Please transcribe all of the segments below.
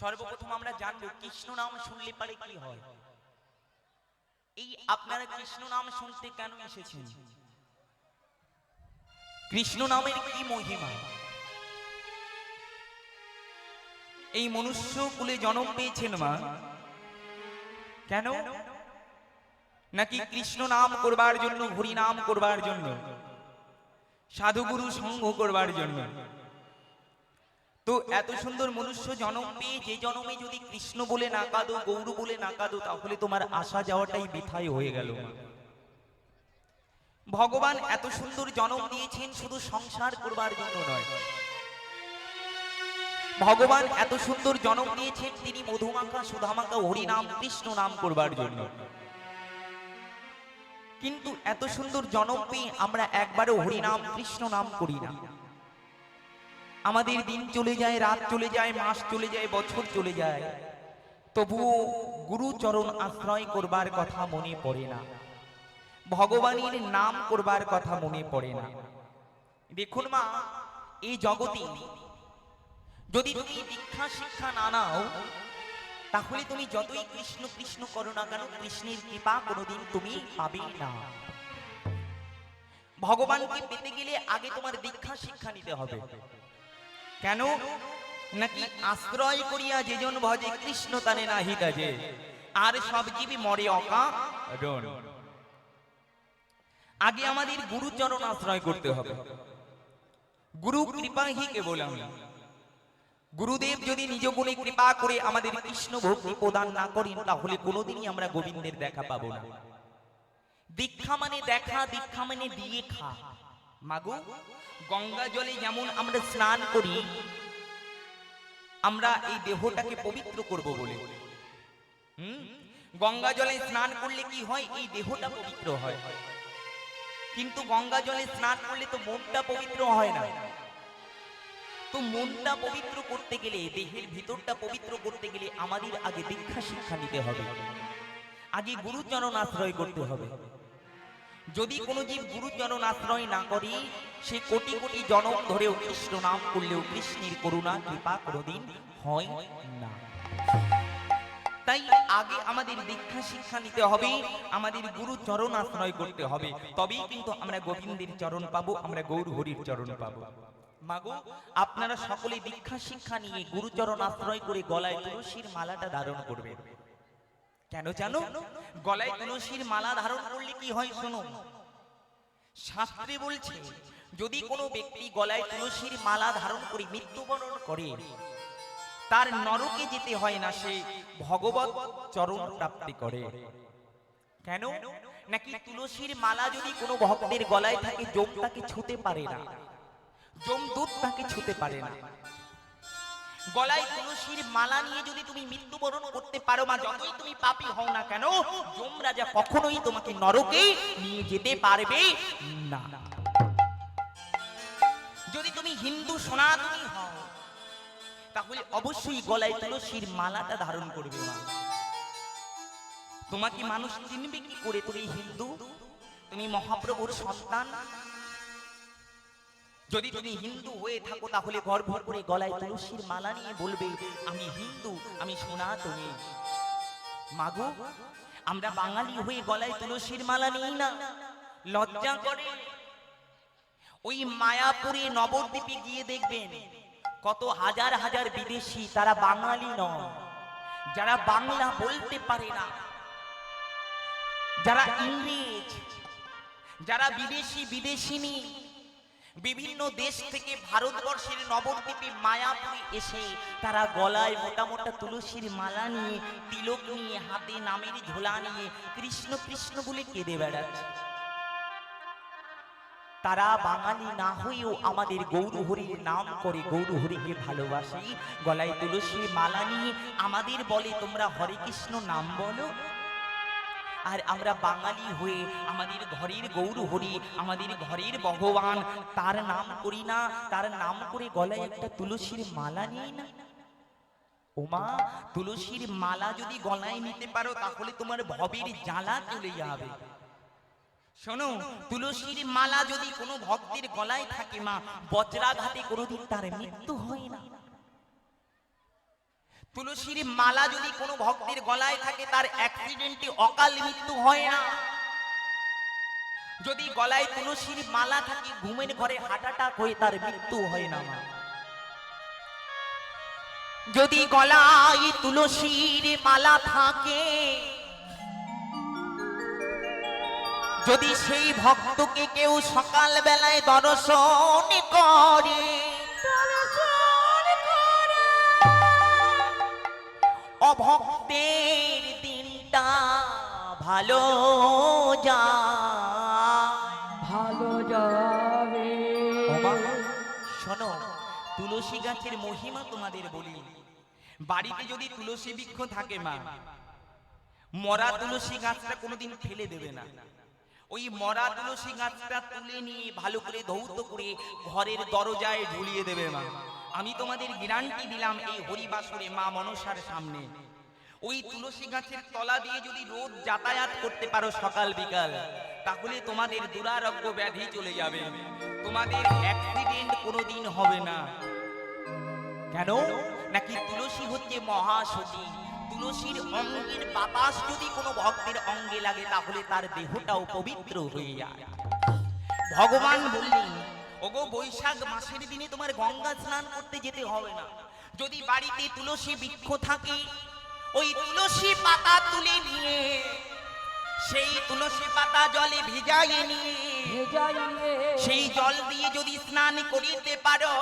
সর্বপ্রথম আমরা জানব কৃষ্ণ নাম শুনলে পারে কি হয়। এই আপনারা কৃষ্ণ নাম শুনতে কেন এসেছেন? কৃষ্ণ নামের কি মহিমা? এই মনুষ্য কুলে জন্ম পেয়েছেন মা। কেন? নাকি কৃষ্ণ নাম করবার জন্য, হরি নাম করবার জন্য, সাধুগুরু সঙ্গ করবার জন্য? তো এত সুন্দর মনুষ্য জনম পেয়ে যে জনমে যদি কৃষ্ণ বলে না কাঁদো, গৌর বলে না কাঁদো, তাহলে তোমার আসা যাওয়াটাই বৃথাই হয়ে গেল ভগবান এত সুন্দর জনম দিয়েছেন শুধু সংসার করবার জন্য নয়। ভগবান এত সুন্দর জনম দিয়েছেন তিনি মধুমাখা, সুধামাখা, হরিনাম, কৃষ্ণ নাম করবার জন্য। কিন্তু এত সুন্দর জনম পেয়ে আমরা একবারও হরিনাম, কৃষ্ণ নাম করি না। আমাদের দিন চলে যায়, রাত চলে যায়, মাস চলে যায়, বছর চলে যায়। তবুও গুরুচরণ আশ্রয় করবার কথা মনে পড়ে না। ভগবানের নাম করবার কথা মনে পড়ে না। দেখুন মা, এই জগতে যদি তুমি দীক্ষা শিক্ষা না নাও, তাহলে তুমি যতই কৃষ্ণ কৃষ্ণ করো না কেন, কৃষ্ণের কৃপা কোনোদিন তুমি পাবে না। ভগবানকে পেতে গেলে আগে তোমার দীক্ষা শিক্ষা নিতে হবে। কেন? নাকি আশ্রয় করিয়া যেজন ভজে কৃষ্ণ তানে নাহি কাজে, আর সব জীবী মরে অকা আগে আমাদের গুরুচরণ আশ্রয় করতে হবে। গুরু কৃপা হি কেবল আমি গুরুদেব যদি নিজ গুণে কৃপা করে আমাদের কৃষ্ণ ভক্তি প্রদান না করেন, তাহলে কোনোদিনই আমরা গোবিন্দের দেখা পাবো না। দীক্ষা মানে দেখা, দীক্ষা মানে দিয়ে খা। মাগো, গঙ্গা জলে যেমন আমরা স্নান করি, আমরা এই দেহটাকে পবিত্র করব বলে। হুম? গঙ্গা জলে স্নান করলে কি হয়? এই দেহটা পবিত্র হয়। কিন্তু গঙ্গা জলে স্নান করলে তো মনটা পবিত্র হয় না। তো মনটা পবিত্র করতে গেলে, দেহের ভিতরটা পবিত্র করতে গেলে আমাদের আগে দীক্ষা শিক্ষা নিতে হবে। আগে গুরুচরণ আশ্রয় করতে হবে। যদি কোনো জীব গুরুচরণ আশ্রয় না করে, সে কোটি কোটি জনম ধরেও কৃষ্ণ নাম করলেও কৃষ্ণের করুণা কৃপা কোনোদিন হয় না। তাই আগে আমাদের দীক্ষা শিক্ষা নিতে হবে, আমাদের গুরু চরণ আশ্রয় করতে হবে। তবেই কিন্তু আমরা গোবিন্দের চরণ পাবো, আমরা গৌর হরির চরণ পাবো। মাগো, আপনারা সকলে দীক্ষা শিক্ষা নিয়ে গুরুচরণ আশ্রয় করে গলায় তুলসীর মালাটা ধারণ করবে কেন জানো? গলায় তুলসীর মালা ধারণ করলে কি হয় শোনো? শাস্ত্রে বলছে যদি কোনো ব্যক্তি গলায় তুলসীর মালা ধারণ করে মৃত্যুবরণ করে তার নরকে যেতে হয় না সে ভগবত চরণ প্রাপ্তি করে। কেন? নাকি তুলসীর মালা যদি কোনো ভক্তের গলায় থাকে জম তাকে ছুতে পারে না। জম দুধ তাকে ছুতে পারে না। গলায় তুলসীর মালা নিয়ে যদি তুমি মৃত্যুবরণ করতে পারো, মা, যতই তুমি পাপী হও না কেন কখনোই তোমাকে নরকে নিয়ে যেতে পারবে না। যদি তুমি হিন্দু সনাতনী হও, তাহলে অবশ্যই গলায় তুলসীর মালাটা ধারণ করবে, মা। তোমাকে মানুষ চিনবে কি করে তুমি হিন্দু? তুমি মহাপ্রভুর সন্তান যদি তুমি হিন্দু হয়ে থাকো, তাহলে গর্ভ করে গলায় তুলসীর মালা নিয়ে বলবে, আমি হিন্দু, আমি সনাতনী। মাগো, আমরা বাঙালি হয়ে গলায় তুলসীর মালা নিই না। লজ্জা করে। ওই মায়াপুরে নবদ্বীপে গিয়ে দেখবেন, কত হাজার হাজার বিদেশি তারা বাঙালি নয় যারা বাংলা বলতে পারে না। যারা ইংরেজ, যারা বিদেশি বিদেশিনী। বিভিন্ন দেশ থেকে ভারতবর্ষের নবদ্বীপে মায়াপুরে এসে তারা গলায় মোটা মোটা তুলসীর মালা নিয়ে, তিলক নিয়ে, হাতে নামের ঝোলা নিয়ে কৃষ্ণ কৃষ্ণ বলে কেঁদে বেড়াচ্ছে। তারা বাঙালি না হয়েও আমাদের গৌরহরির নাম করে গৌরহরিকে ভালোবাসি। গলায় তুলসীর মালা নিয়ে আমাদের বলে তোমরা হরে কৃষ্ণ নাম বলো আর আমরা বাঙালি হয়ে আমাদের ঘরের গৌর হরি, আমাদের ঘরের ভগবান। তার নাম করি না, তার নাম করে গলায় একটা তুলসীর মালা নিই না। ওমা, তুলসীর মালা যদি গলায় নিতে পারো, তাহলে তোমার ভবের জ্বালা চলে যাবে। শোনো, তুলসীর মালা যদি কোনো ভক্তের গলায় থাকে মা, বজ্রাঘাতে কোনোদিন তার মৃত্যু হয় না। তুলসীর মালা যদি কোনো ভক্তের গলায় থাকে, তার অ্যাক্সিডেন্টে অকাল মৃত্যু হয় না। যদি গলায় তুলসীর মালা থাকে, ঘুমের ঘরে হার্ট অ্যাটাক হয়ে তার মৃত্যু হয় না যদি গলায় তুলসীর মালা থাকে, যদি সেই ভক্তকে কেউ সকাল বেলায় দর্শন করে অভক্তের দিনটা ভালো যায়। ভালো যাবে। শোনো তুলসী গাছের মহিমা তোমাদের বলি। বাড়িতে যদি তুলসী বৃক্ষ থাকে মা মরা তুলসী গাছটা কোনোদিন ফেলে দেবে না। ওই মরা তুলসী গাছটা তুলে নিয়ে ভালো করে ধৌত করে ঘরের দরজায় ঝুলিয়ে দেবে মা। আমি তোমাদের গ্যারান্টি দিলাম এই হরিবাসরে মা মনসার সামনে। ওই তুলসী গাছের তলা দিয়ে যদি রোজ যাতায়াত করতে পারো সকাল বিকাল, তাহলে তোমাদের দুরারোগ্য ব্যাধি চলে যাবে। তোমাদের অ্যাক্সিডেন্ট কোনোদিন হবে না। কেন? নাকি তুলসী হচ্ছে মহাসতী? তুলসীর অঙ্গের বাতাস যদি কোনো ভক্তের অঙ্গে লাগে, তাহলে তার দেহটাও পবিত্র হয়ে যায়। ভগবান বললেন ওগো বৈশাখ মাসের দিনে তোমার গঙ্গা স্নান করতে যেতে হবে না। যদি বাড়িতে তুলসী বৃক্ষ থাকে ওই তুলসী পাতা তুলে নিয়ে সেই তুলসী পাতা জলে ভিজাইয়ে নিয়ে সেই জল দিয়ে যদি স্নান করিতে পারো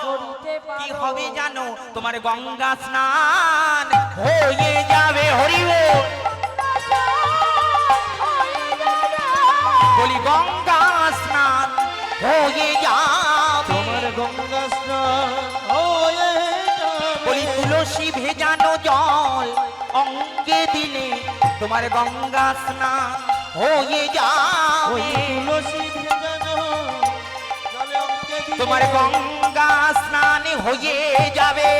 কি হবে জানো? তোমার গঙ্গা স্নান হয়ে যাবে হরিব। বলি গঙ্গা স্নান হয়ে যাবে। তোমার গঙ্গা হয়ে বলি তুলসী ভেজানো জল অঙ্গে দিলে তোমার গঙ্গা স্নান হয়ে যাবে। তুলসী ভেজানো তোমার গঙ্গা স্নান হয়ে যাবে।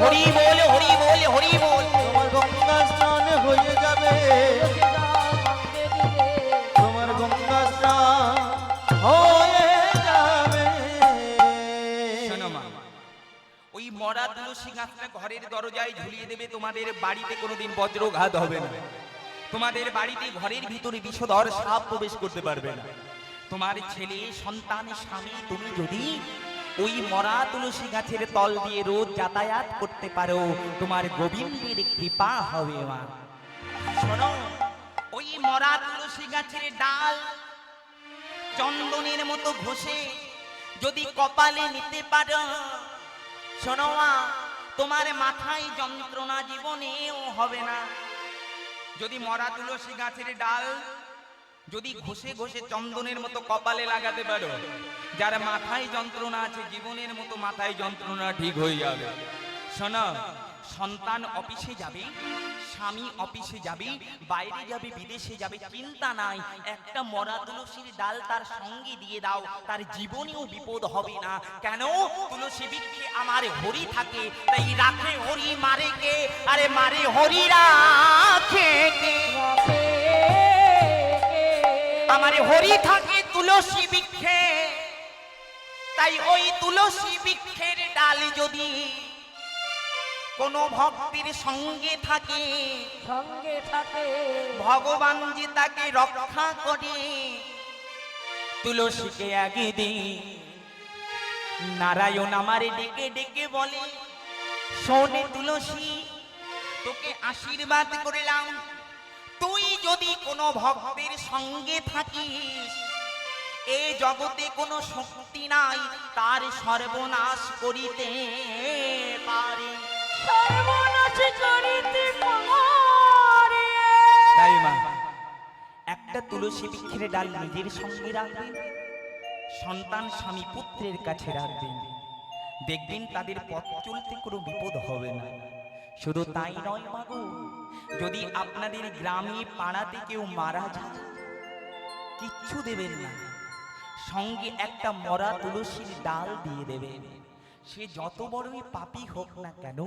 হরি বল হরি বল হরি বল তোমার গঙ্গা স্নান হয়ে যাবে। গাছটা ঘরের দরজায় ঝুলিয়ে দেবে, তোমাদের বাড়িতে কোনোদিন বজ্রঘাত হবে না। তোমাদের বাড়িতে ঘরের ভিতরে বিষধর সাপ প্রবেশ করতে পারবে না। তোমার ছেলে, সন্তান, স্বামী, তুমি যদি ওই মরা তুলসী গাছের তল দিয়ে রোজ যাতায়াত করতে পারো, তোমার গোবিন্দের কৃপা হবে মা। শোনো, ওই মরা তুলসী গাছের ডাল চন্দনের মতো ঘষে যদি কপালে নিতে পারো, শোনো মা তোমার মাথায় যন্ত্রণা জীবনেও হবে না। যদি মরা তুলসী গাছের ডাল, যদি ঘষে ঘষে চন্দনের মতো কপালে লাগাতে পারো, যার মাথায় যন্ত্রণা আছে, জীবনের মতো মাথায় যন্ত্রণা ঠিক হয়ে যাবে। শোনো সন্তান অফিসে যাবে, স্বামী অফিসে যাবে, বাইরে যাবে, বিদেশে যাবে, চিন্তা নাই। একটা মরা তুলসীর ডাল তার সঙ্গে দিয়ে দাও, তার জীবনেও বিপদ হবে না। কেন? তুলসী বৃক্ষে আমার হরি থাকে, তাই রাখে হরি মারে কে? আরে মারে হরি রাখে আমার হরি থাকে তুলসী বৃক্ষে, তাই ওই তুলসী বৃক্ষের ডাল যদি কোনো ভক্তির সঙ্গে থাকে। সঙ্গে থাকে। ভগবান যে তাকে রক্ষা করে তুলসীকে আগে দি নারায়ণ আমারে ডেকে ডেকে বলে শোনে তুলসী তোকে আশীর্বাদ করিলাম। তুই যদি কোনো ভক্তের সঙ্গে থাকিস এ জগতে কোনো শক্তি নাই তার সর্বনাশ করিতে পারে একটা তুলসী বৃক্ষের ডাল নিজের সঙ্গে রাখবেন, সন্তান স্বামী পুত্রের কাছে রাখবেন। দেখবেন তাদের পথ চলতে কোনো বিপদ হবে না। শুধু তাই নয় মাগো যদি আপনাদের গ্রামে পাড়াতে কেউ মারা যায়, কিচ্ছু দেবেন না। সঙ্গে একটা মরা তুলসীর ডাল দিয়ে দেবেন। সে যত বড়ই পাপী হোক না কেন,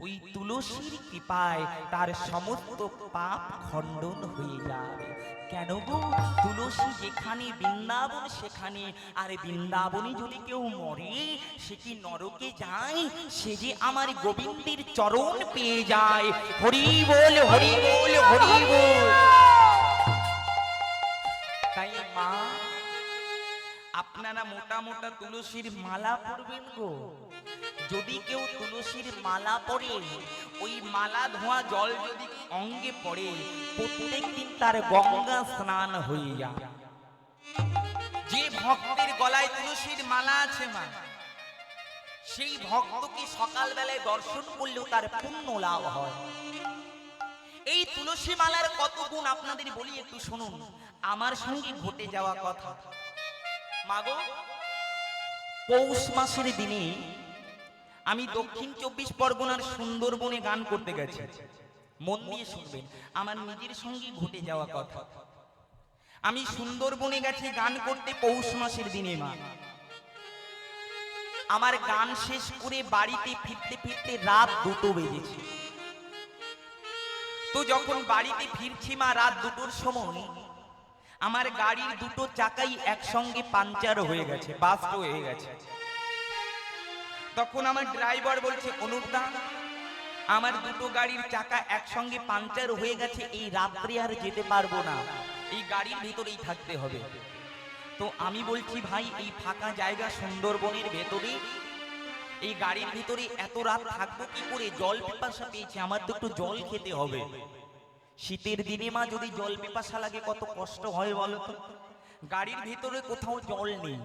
ওই তুলসীর কৃপায় তার সমস্ত পাপ খণ্ডন হয়ে যাবে। কেন গো? তুলসী যেখানে, বৃন্দাবন সেখানে, আর বৃন্দাবনে যদি কেউ মরে, সে কি নরকে যায়? সে যে আমার গোবিন্দের চরণ পেয়ে যায়। হরি বল হরি বল হরি বল। আপনারা মোটা মোটা তুলসীর মালা পরবেন গো? যদি কেউ তুলসীর মালা পরে, ওই মালা ধোয়া জল যদি অঙ্গে পড়ে প্রত্যেক দিন তার গঙ্গা স্নান যায় যে ভক্তের গলায় তুলসীর মালা আছে মা, সেই ভক্তকে সকালবেলায় দর্শন করলেও তার পুণ্য লাভ হয়। এই তুলসী মালার কত গুণ আপনাদের বলি একটু শুনুন। আমার সঙ্গে ঘটে যাওয়া কথা। মাগো, পৌষ মাসের দিনে আমি দক্ষিণ চব্বিশ পরগনার সুন্দরবনে গান করতে গেছি। মন দিয়ে শুনবেন, আমার নিজের সঙ্গে ঘটে যাওয়া কথা। আমি সুন্দরবনে গেছি গান করতে পৌষ মাসের দিনে, মা। আমার গান শেষ করে বাড়িতে ফিরতে ফিরতে রাত দুটো বেজেছে। তো যখন বাড়িতে ফিরছি, মা, রাত দুটোর সময় আমার গাড়ির দুটো চাকাই একসঙ্গে পাঞ্চার হয়ে গেছে, বাস্ট হয়ে গেছে। তখন আমার ড্রাইভার বলছে অনুপদা আমার দুটো গাড়ির চাকা একসঙ্গে পাঞ্চার হয়ে গেছে, এই রাত্রে আর যেতে পারব না। এই গাড়ির ভিতরেই থাকতে হবে। তো আমি বলছি, ভাই, এই ফাঁকা জায়গা সুন্দরবনের ভেতরে, এই গাড়ির ভিতরে এত রাত থাকব কি করে? জল পিপাসা পেয়েছে, আমার তো একটু জল খেতে হবে। শীতের দিনে মা, যদি জল পিপাসা লাগে, কত কষ্ট হয় বলো তো? গাড়ির ভিতরে কোথাও জল নেই।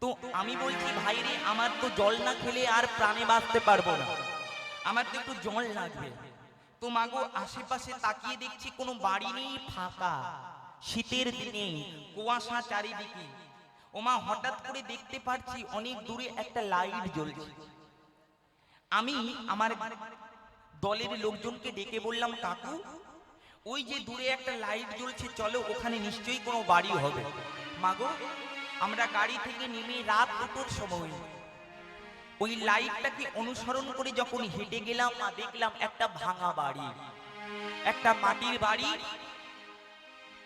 তো আমি বলছি, ভাই রে, আমার তো জল না খেলে আর প্রাণে বাঁচতে পারব না। আমার তো একটু জল লাগবে। তো মাগো আশেপাশে তাকিয়ে দেখছি, কোনো বাড়ি নেই, ফাঁকা। শীতের দিনে কুয়াশা চারিদিকে। ওমা হঠাৎ করে দেখতে পাচ্ছি অনেক দূরে একটা লাইট জ্বলছে। আমি আমার দলের লোকজনকে ডেকে বললাম, কাকু, ওই যে দূরে একটা লাইট জ্বলছে, চলো, ওখানে নিশ্চয়ই কোনো বাড়ি হবে। মাগো, আমরা গাড়ি থেকে নেমে রাত দুটোর সময়। ওই লাইটটাকে অনুসরণ করে যখন হেঁটে গেলাম, মা, দেখলাম একটা ভাঙা বাড়ি। একটা মাটির বাড়ি,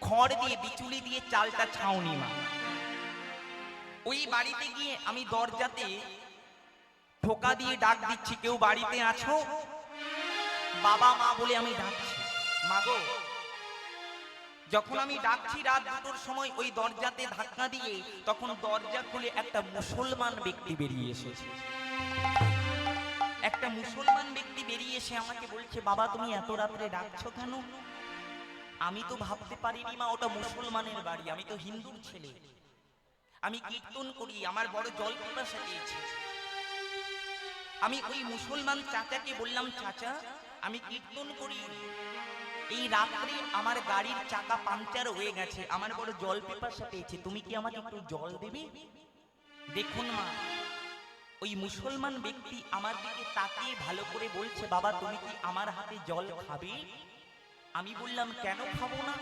খড় দিয়ে, বিচুলি দিয়ে চালটা ছাউনি, মা। ওই বাড়িতে গিয়ে আমি দরজাতে ঠোকা দিয়ে ডাক দিচ্ছি, কেউ বাড়িতে আছো? বাবা মা বলে আমি ডাকছি। মাগো, যখন আমি ডাকছি রাত দুটোর সময় ওই দরজাতে ধাক্কা দিয়ে, তখন দরজা খুলে একটা মুসলমান ব্যক্তি বেরিয়ে এসেছে। একটা মুসলমান ব্যক্তি বেরিয়ে এসে আমাকে বলছে, বাবা, তুমি এত রাত্রে ডাকছো কেন? আমি তো ভাবতে পারিনি মা, ওটা মুসলমানের বাড়ি, আমি তো হিন্দুর ছেলে। আমি কীর্তন করি, আমার বড় জল পিপাসা পেয়েছে। আমি ওই মুসলমান চাচাকে বললাম, চাচা আমি কীর্তন করি। এই রাত্রে আমার গাড়ির চাকা পাংচার হয়ে গেছে। আমার বড় জল পিপাসা পেয়েছে। তুমি কি আমাকে একটু জল দেবে? দেখুন মা, ওই মুসলমান ব্যক্তি আমার দিকে তাকিয়ে ভালো করে বলছে, বাবা, তুমি কি আমার হাতে জল খাবে? আমি বললাম, কেন খাব না?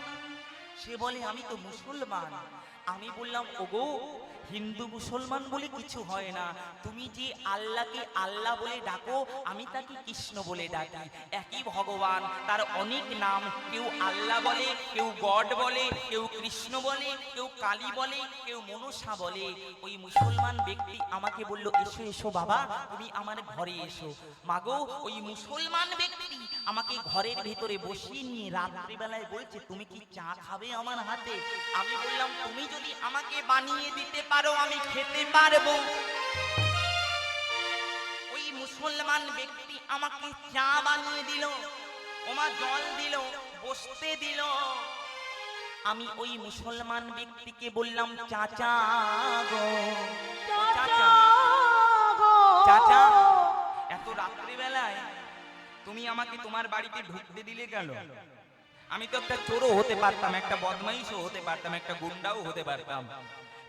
সে বলে, আমি তো মুসলমান। আমি বললাম, ওগো হিন্দু মুসলমান বলে কিছু হয় না। তুমি যে আল্লাহকে আল্লাহ বলে ডাকো, আমি তাকে কৃষ্ণ বলে ডাকি। একই ভগবান, তার অনেক নাম। কেউ আল্লাহ বলে, কেউ গড বলে, কেউ কৃষ্ণ বলে, কেউ কালী বলে, কেউ মনসা বলে। ওই মুসলমান ব্যক্তি আমাকে বলল, এসো এসো বাবা, তুমি আমার ঘরে এসো। মাগো, ওই মুসলমান ব্যক্তি আমাকে ঘরের ভেতরে বসিয়ে নিয়ে রাত্রিবেলায় বলছে, তুমি কি চা খাবে আমার হাতে? আমি বললাম, তুমি যদি আমাকে বানিয়ে দিতে পারো আমি খেতে পারব। ওই মুসলমান ব্যক্তি আমাকে চা বানিয়ে দিল ওমা জল দিল বসতে দিল। আমি ওই মুসলমান ব্যক্তিকে বললাম চাচা গো চাচা চাচা এত রাত্রিবেলায় তুমি আমাকে তোমার বাড়িতে ঢুকতে দিলে কেন? আমি তো একটা চোরও হতে পারতাম একটা বদমাইশও হতে পারতাম একটা গুন্ডাও হতে পারতাম।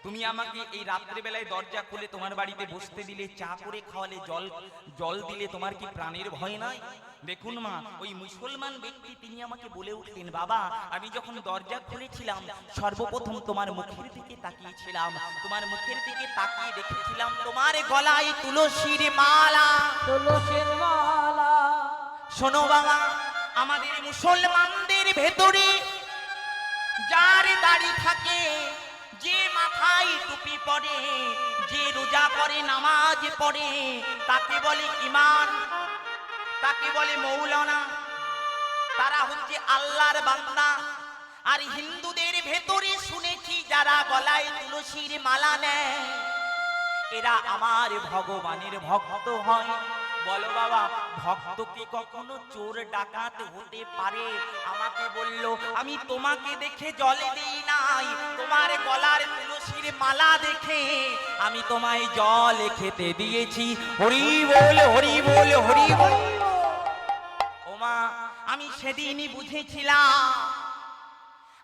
তুমি আমাকে এই রাত্রেবেলায় দরজা খুলে তোমার বাড়িতে বসতে দিলে চা করে খাওয়ালে জল জল দিলে তোমার কি প্রাণের ভয় নাই? দেখুন মা ওই মুসলমান ব্যক্তি তিনি আমাকে বলে উঠলেন বাবা আমি যখন দরজা খুলেছিলাম সর্বপ্রথম তোমার মুখের দিকে তাকিয়েছিলাম। তোমার মুখের দিকে তাকিয়ে দেখেছিলাম তোমার গলায় তুলসীর মালা। তুলসীর মালা। শোনো বাবা আমাদের মুসলমানদের ভেতরে যার দাড়ি থাকে যে মাথায় টুপি পরে, যে রোজা করে নামাজ পড়ে, তাকে বলে ইমান তাকে বলে মৌলানা। তারা হচ্ছে আল্লাহর বান্দা। আর হিন্দুদের ভেতরে শুনেছি, যারা গলায় তুলসীর মালা নেয়, এরা আমার ভগবানের ভক্ত হয়। বলো বাবা, ভক্ত কি কখনো চোর ডাকাত হতে পারে? আমাকে বলল, আমি তোমাকে দেখে জলে দিই নাই। তোমার গলার তুলসীর মালা দেখে আমি তোমায় জল খেতে দিয়েছি। হরি বল হরি বল হরি বল। ওমা আমি সেদিনই বুঝেছিলাম,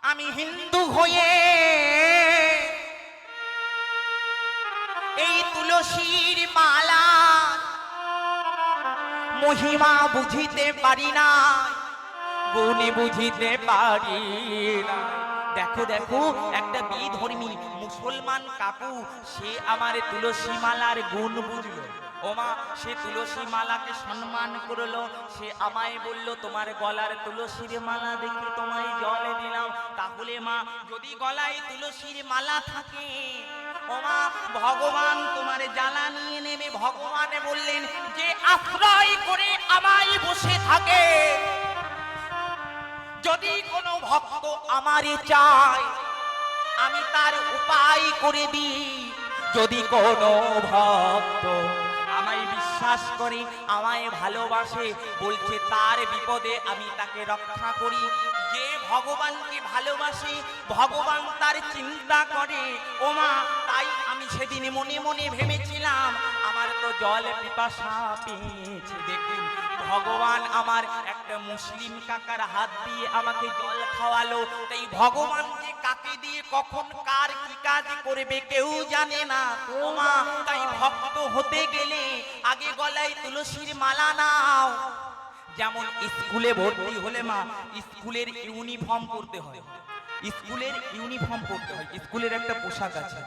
আমি হিন্দু হয়ে এই তুলসীর মালা মহিমা বুঝিতে পারি না গুণে বুঝিতে পারি না দেখো দেখো, একটা বিধর্মী মুসলমান কাকু, সে আমার তুলসী মালার গুণ বুঝলো। ওমা, সে তুলসী মালাকে সম্মান করল। সে আমায় বলল, তোমার গলার তুলসীর মালা দেখে তোমায় জল দিলাম। তাহলে মা, যদি গলায় তুলসীর মালা থাকে, ওমা, ভগবান তোমার জ্বালা নিয়ে নেবে। ভগবান বললেন, যে আশ্রয় করে আমায় বসে থাকে যদি কোনো ভক্ত আমারে চায়, আমি তার উপায় করে দিই। যদি কোনো ভক্ত আমায় বিশ্বাস করে, আমায় ভালোবাসে, বলছে তার বিপদে আমি তাকে রক্ষা করি। যে ভগবানকে ভালোবাসে, ভগবান তার চিন্তা করে, ওমা, তাই আমি সেদিন মনে মনে ভেবেছিলাম, আমার তো জল পিপাসা পেয়েছে দেখুন। ভগবান আমার একটা মুসলিম কাকার হাত দিয়ে আমাকে জল খাওয়ালো। তাই ভগবান কাকে দিয়ে কখন কার কি কাজ করবে কেউ জানে না। ওমা তাই ভক্ত হতে গেলে আগে গলায় তুলসীর মালা নাও। যেমন স্কুলে ভর্তি হলে মা, স্কুলের ইউনিফর্ম পরতে হয়। স্কুলের ইউনিফর্ম পরতে হয়। স্কুলের একটা পোশাক আছে।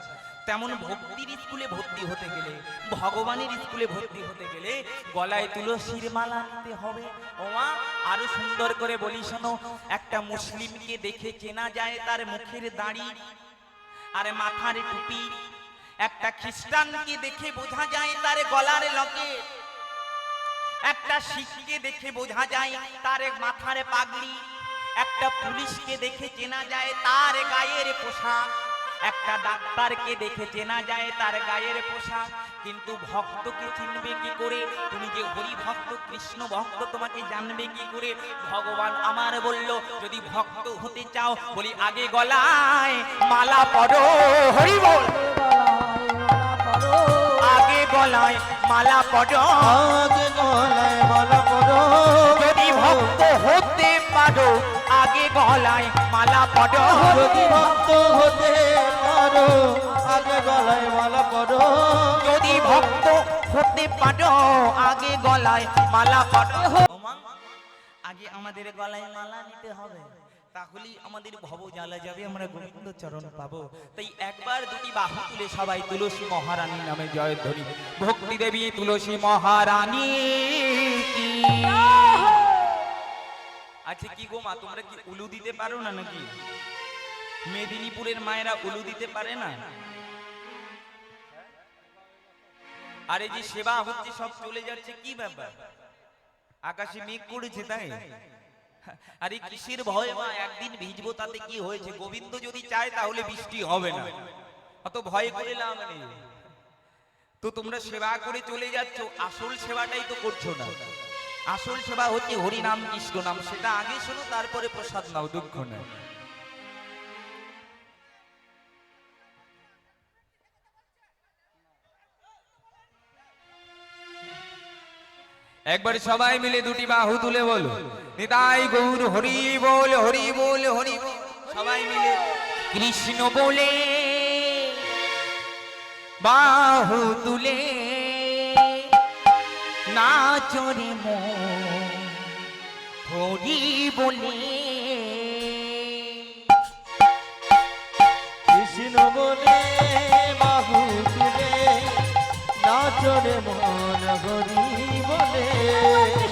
তেমন ভক্তির স্কুলে ভর্তি হতে গেলে, ভগবানের স্কুলে ভর্তি হতে গেলে গলায় তুলসীর মালা নিতে হবে। ওমা, আরও সুন্দর করে বলি শোনো, একটা মুসলিমকে দেখে চেনা যায় তার মুখের দাড়ি আর মাথার টুপি। একটা খ্রিস্টানকে দেখে বোঝা যায় তার গলার লকেট একটা শিখকে দেখে বোঝা যায় তার মাথার পাগড়ি। একটা পুলিশকে দেখে চেনা যায় তার গায়ের পোশাক। একটা ডাক্তারকে দেখে চেনা যায় তার গায়ের পোশাক কিন্তু ভক্তকে চিনবে কি করে? তুমি যে হরি ভক্ত কৃষ্ণ ভক্ত তোমাকে জানবে কি করে? ভগবান আমার বলল যদি ভক্ত হতে চাও বলি আগে গলায় মালা পড়ো হরি বল। আগে গলায় মালা পড়ো আগে গলায় মালা পরো। যদি ভক্ত হতে পারো আগে গলায় মালা পড়ো যদি ভক্ত হতে পারো আগে গলায় মালা পরো যদি ভক্ত হতে পারো আগে গলায় মালা পড়ো। আগে আমাদের গলায় মালা নিতে হবে তাহলেই আমাদের ভব জ্বালা যাবে আমরা গোবিন্দ চরণ পাবো। তাই একবার দুটি বাহু তুলে সবাই তুলসী মহারানী নামে জয় ধরি ভক্তি দেবী তুলসী মহারানী কি? আচ্ছা কি গো মা তোমরা কি উলু দিতে পারো না নাকি? মেদিনীপুরের মায়েরা উলু দিতে পারে না? আরে যে সেবা হচ্ছে, সব চলে যাচ্ছে, কি ব্যাপার? আকাশে মেঘ করেছে তাই? আরে কিসের ভয় মা, একদিন ভিজবো তাতে কি হয়েছে? গোবিন্দ যদি চায়, তাহলে বৃষ্টি হবে না। অত ভয় করে লাভ তো তোমরা সেবা করে চলে যাচ্ছ, আসল সেবাটাই তো করছ না। আসল সেবা হচ্ছে হরি নাম কৃষ্ণ নাম, সেটা আগে শোনো, তারপরে প্রসাদ নাও, দুঃখ নেই। একবার সবাই মিলে দুটি বাহু তুলে বলো। নিতাই গৌর, হরি বল হরি বল, হরি সবাই মিলে কৃষ্ণ বলে বাহু তুলে। নাচরে মো হরি বলে। কৃষ্ণ বলে বাহু তুলে, নাচরে মন, হরি রে